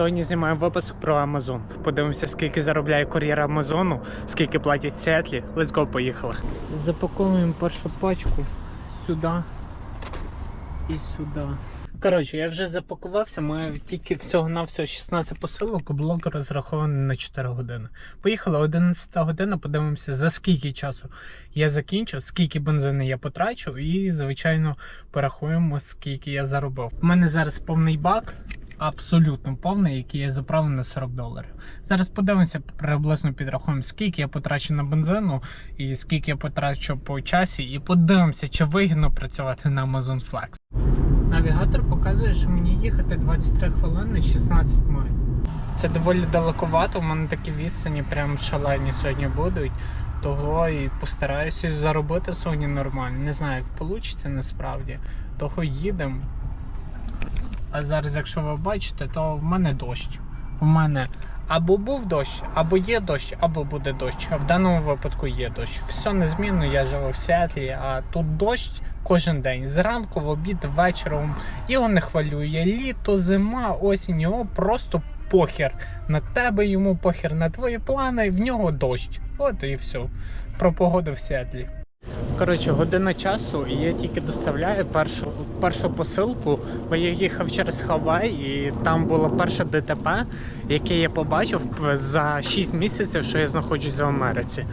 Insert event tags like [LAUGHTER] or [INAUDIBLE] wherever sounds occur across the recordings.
Сьогодні знімаємо випуск про Amazon. Подивимося, скільки заробляє кур'єр Амазону, скільки платять в Сіетлі. Let's go, поїхали. Запаковуємо першу пачку сюди і сюди. Коротше, я вже запакувався, маю тільки всього на всього 16 посилок, блок розрахований на 4 години. Поїхали 11 година, подивимося, за скільки часу я закінчу, скільки бензину я потрачу, і, звичайно, порахуємо, скільки я заробив. У мене зараз повний бак, абсолютно повний, який я заправив на 40 доларів. Зараз подивимося, приблизно підрахуємо, скільки я потрачу на бензину і скільки я потрачу по часі, і подивимося, чи вигідно працювати на Amazon Flex. Навігатор показує, що мені їхати 23 хвилини 16 миль. Це доволі далековато, у мене такі відстані прям шалені сьогодні будуть. Того і постараюся заробити сьогодні нормально. Не знаю, як вийде насправді. Того їдемо. А зараз, якщо ви бачите, то в мене дощ. У мене або був дощ, або є дощ, або буде дощ. В даному випадку є дощ. Все незмінно, я живу в Сіетлі, а тут дощ кожен день. Зранку, в обід, вечором. Його не хвилює. Літо, зима, осінь, його просто похер. На тебе йому похер, на твої плани, в нього дощ. От і все. Про погоду в Сіетлі. Коротше, година часу, і я тільки доставляю першу, першу посилку, бо я їхав через Хавай, і там було перше ДТП, яке я побачив за 6 місяців, що я знаходжусь в Америці.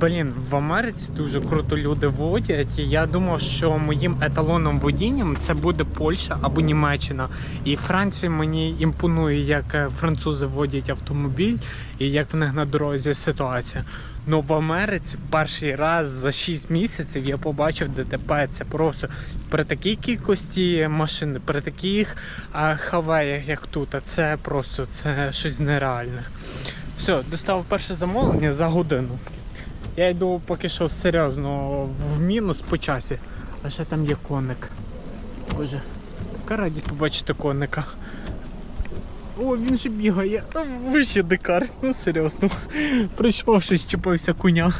Блін, в Америці дуже круто люди водять. І я думав, що моїм еталоном водінням це буде Польща або Німеччина. І Франція мені імпонує, як французи водять автомобіль і як в них на дорозі ситуація. Ну в Америці перший раз за 6 місяців я побачив ДТП. Це просто при такій кількості машин, при таких а, хавеях, як тут, це просто це щось нереальне. Все, достав перше замовлення за годину. Я йду поки що серйозно в мінус по часі. А ще там є коник. Боже, яка радість побачити коника. О, він же бігає. Ви ще дикар, ну серйозно. Прийшов щось чіпився коня.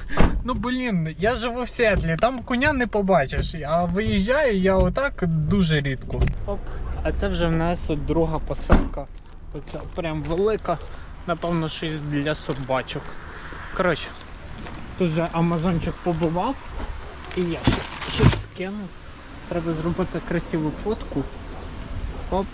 Ну блін, я живу в Сетлі, там коня не побачиш, а виїжджаю я отак дуже рідко. Оп, а це вже в нас друга посилка. Оця прям велика, напевно, щось для собачок. Коротше, тут вже Амазончик побував, і я ще щось скинув. Треба зробити красиву фотку. Оп.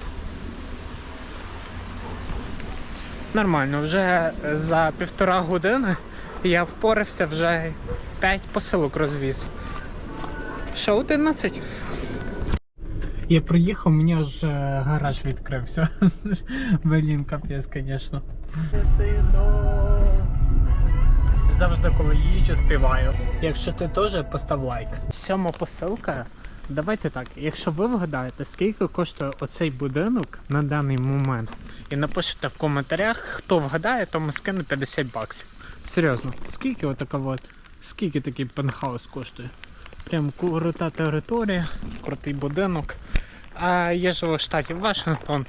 Нормально, вже за півтора години я впорався вже 5 посилок розвіз. Ще 11. Я приїхав, мені аж е, гараж відкрився. [LAUGHS] Блін, капець, звісно. Завжди, коли їжджу, співаю. Якщо ти теж постав лайк. Сьома посилка. Давайте так, якщо ви вгадаєте, скільки коштує оцей будинок на даний момент, і напишете в коментарях, хто вгадає, тому скину 50 баксів. Серйозно, скільки отака от, скільки такий пентхаус коштує? Прям крута територія, крутий будинок. А я живу в штаті Вашингтон.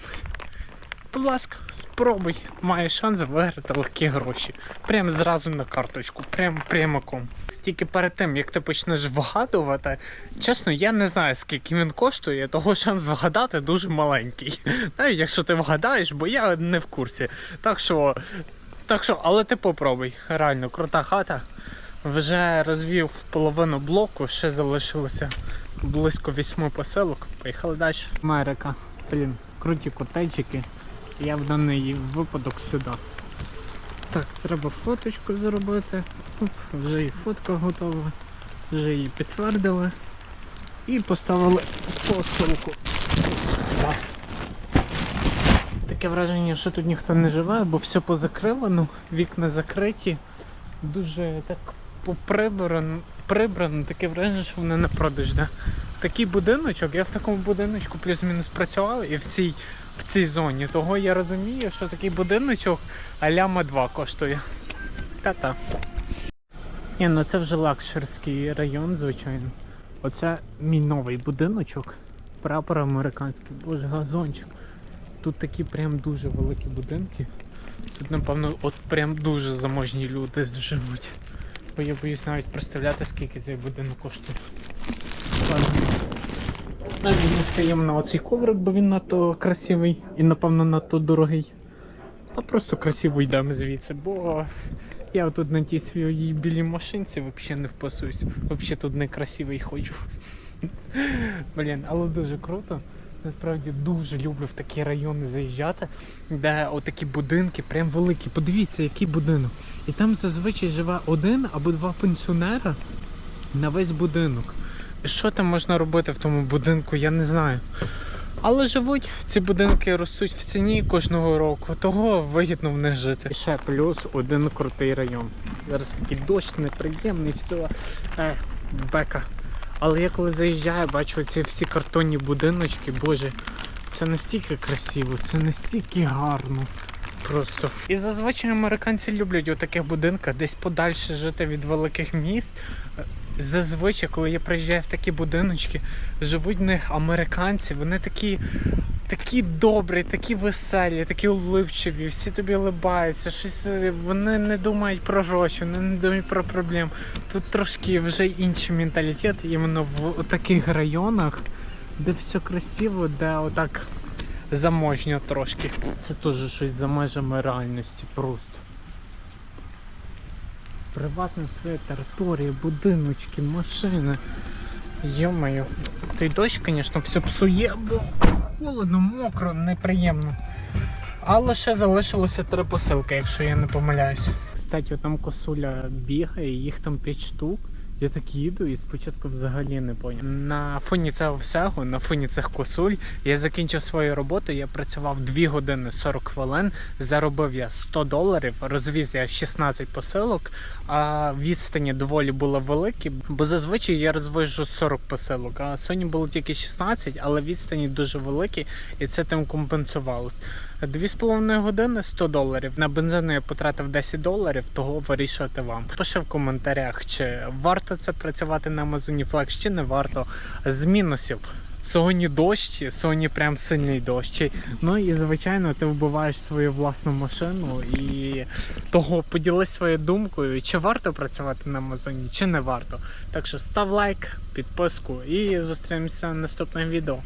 Будь ласка, спробуй, маєш шанс виграти легкі гроші. Прям зразу на карточку, прям прямиком. Тільки перед тим, як ти почнеш вгадувати, чесно, я не знаю, скільки він коштує, того шанс вгадати дуже маленький. [LAUGHS] Навіть якщо ти вгадаєш, бо я не в курсі. Так що, так що, але ти попробуй. Реально, крута хата. Вже розвів половину блоку, ще залишилося близько вісьми посилок. Поїхали далі. Америка. Блін, круті котеджики. Я в даний випадок сюди. Так, треба фоточку зробити. Оп, вже і фотка готова. Вже її підтвердили. І поставили посилку. Так. Таке враження, що тут ніхто не живе, бо все позакривано, вікна закриті. Дуже так поприбрано, прибрано, таке враження, що вони на продаж. Да? Такий будиночок, я в такому будиночку плюс-мінус працював і в цій, в цій зоні. Того я розумію, що такий будиночок аляма 2 коштує. Та-та. Ні, ну це вже лакшерський район, звичайно. Оце мій новий будиночок. Прапор американський, боже, газончик. Тут такі прям дуже великі будинки. Тут, напевно, от прям дуже заможні люди живуть. Бо я боюсь навіть представляти, скільки цей будинок коштує. Навіть не стаємо на оцей коврик, бо він надто красивий і, напевно, надто дорогий. а просто красиво йдемо звідси, бо я тут на тій своїй білій машинці взагалі не впасуюсь. Взагалі тут не красивий ходжу. Блін, але дуже круто. Насправді дуже люблю в такі райони заїжджати, де отакі будинки, прям великі. Подивіться, який будинок. І там зазвичай живе один або два пенсіонера на весь будинок. Що там можна робити в тому будинку, я не знаю. Але живуть ці будинки ростуть в ціні кожного року, того вигідно в них жити. І ще плюс один крутий район. Зараз такий дощ неприємний, все. Е, бека. Але я коли заїжджаю, бачу ці всі картонні будиночки, боже, це настільки красиво, це настільки гарно. Просто. І зазвичай американці люблять у таких будинках десь подальше жити від великих міст. Зазвичай, коли я приїжджаю в такі будиночки, живуть в них американці, вони такі, такі добрі, такі веселі, такі улипчиві, всі тобі улибаються, щось е, вони не думають про гроші, вони не думають про проблем. Тут трошки вже інший менталітет, іменно в таких районах, де все красиво, де отак заможньо трошки. Це теж щось за межами реальності просто. Приватна свою територія, будиночки, машини. Йо-моє. Той дощ, звісно, все псує, бо холодно, мокро, неприємно. Але ще залишилося три посилки, якщо я не помиляюсь. Кстати, там косуля бігає, їх там 5 штук. Я так їду і спочатку взагалі не поняв. На фоні цього всього, на фоні цих косуль, я закінчив свою роботу. Я працював 2 години 40 хвилин. Заробив я 100 доларів, розвіз я 16 посилок, а відстані доволі були великі, бо зазвичай я розвожу 40 посилок, а сьогодні було тільки 16, але відстані дуже великі, і це тим компенсувалось. Дві з половиною години 100 доларів. На бензину я потратив 10 доларів, того вирішувати вам. Пиши в коментарях, чи варто це працювати на Амазоні Флекс, чи не варто. З мінусів. Сьогодні дощ, сьогодні прям сильний дощ. Ну і звичайно, ти вбиваєш свою власну машину і того поділись своєю думкою, чи варто працювати на Амазоні, чи не варто. Так що став лайк, підписку і зустрінемося в наступному відео.